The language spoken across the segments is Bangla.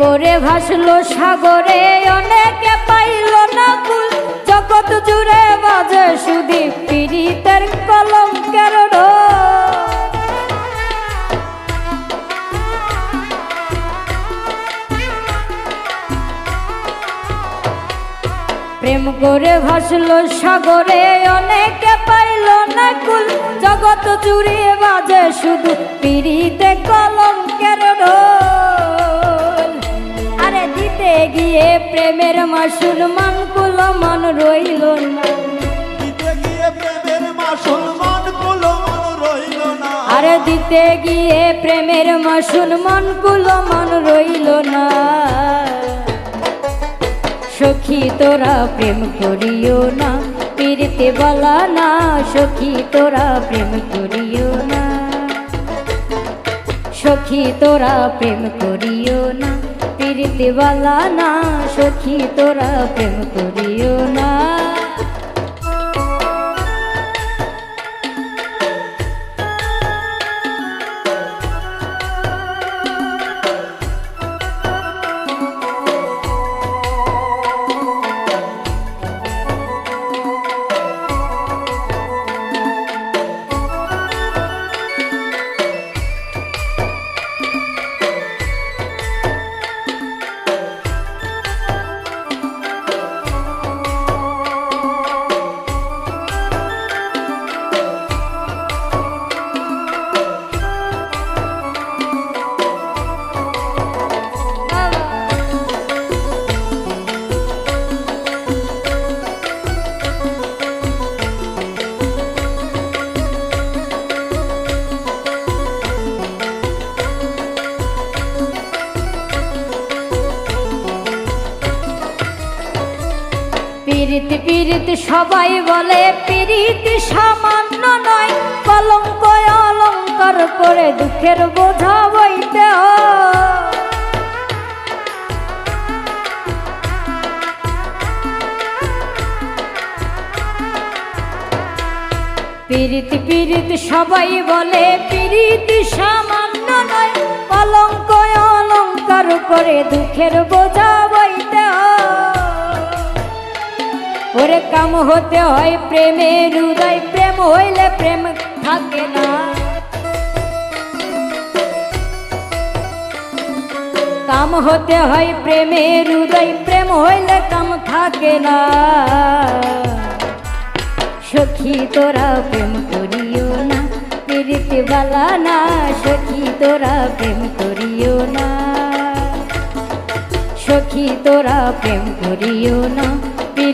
করে ভাসলো সাগরে, অনেকে পাইল না কুল। জগৎ জুড়ে বাজে সুদি পীড়িতের কলম রোগ। প্রেম করে ভাসলো সাগরে, অনেকে পাইল না কুল। জগৎ জুড়ে বাজে শুধু পিড়িতে কলম দিতে গিয়ে প্রেমের মাসুল মান মন রইল না। দিতে গিয়ে প্রেমের মুসলমান কুলো মন রইল না। আরে দিতে গিয়ে প্রেমের মাসুল মন কুল মন রইল না। সখী তোরা প্রেম করিও না। পীড়িতে বলা না সখী তোরা প্রেম করিও না। সখী তোরা প্রেম করিও না। বলা না সখী তোরা প্রেম করিও না। পীড়িত সবাই বলে পীড়িত সামান্য নয়, কলঙ্ক অলঙ্কার করে দুঃখের বোঝা বইতে। পীড়িত পীড়িত সবাই বলে পীড়িত সামান্য নয়, কলঙ্ক অলঙ্কার করে দুঃখের বোঝা বইতে হয়। ওরে কাম হতে হয় প্রেমের হৃদয় প্রেম হইলে প্রেম থাকে না। কাম হতে হয় প্রেমের হৃদয় প্রেম হইলে কাম থাকে না। সখী তোরা প্রেম করিও না পীড়িত বালা না, সখী তোরা প্রেম করিও না। সখী তোরা প্রেম করিও না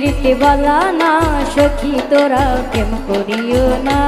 পীড়িত বলা না সখী তোরা প্রেম করিও না।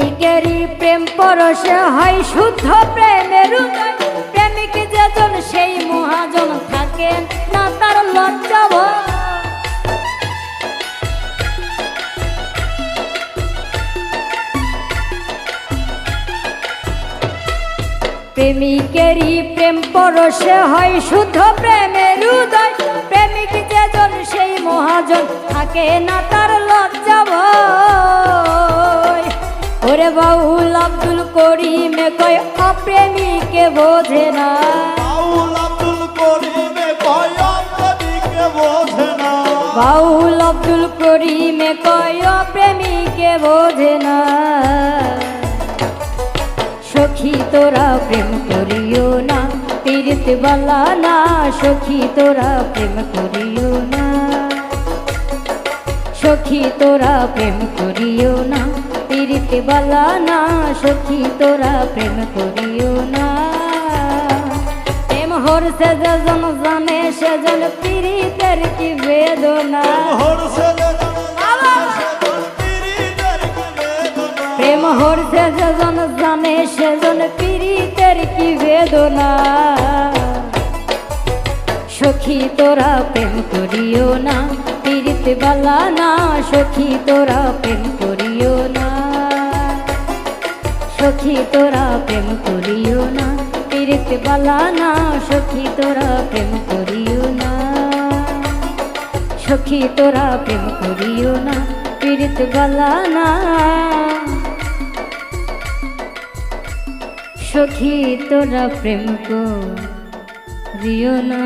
প্রেমিকেরই প্রেম পরশে হয় শুদ্ধ প্রেমের প্রেমিক যেজন, সেই মহাজন থাকেন না তার লজ্জা। প্রেমিকেরই প্রেম পরশে হয় শুদ্ধ প্রেমের উদয়। প্রেমিক যেজন, সেই মহাজন থাকে না তার লজ্জা ওরে বাউল আব্দুল করিমে কয় অপ্রেমিকে বোঝে না। বাউল আব্দুল করিমে কয় অপ্রেমিকে বোঝে না। বাউল আব্দুল করিমে কয় অপ্রেমিকে বোঝে না। সখী তোরা প্রেম করিও না পীড়িত বালা না। সখী তোরা প্রেম করিও না। সখী তোরা প্রেম করিও না পীড়িত বালা না সখী তোরা প্রেম করিও না। প্রেম হরসে যেজন জানে সেজন পীড়িতের কি বেদনা। প্রেম হরসে যেজন জানে সেজন পীড়িতের কি বেদনা। সখী তোরা প্রেম করিও না পীড়িত বালা না সখী তোরা প্রেম করিও না। সখী, তোরা প্রেম করিও না। পীড়িত বালা না, সখী, তোরা প্রেম করিও না। সখী, তোরা প্রেম করিও না পীড়িত বালা না। সখী, তোরা প্রেম করিও না।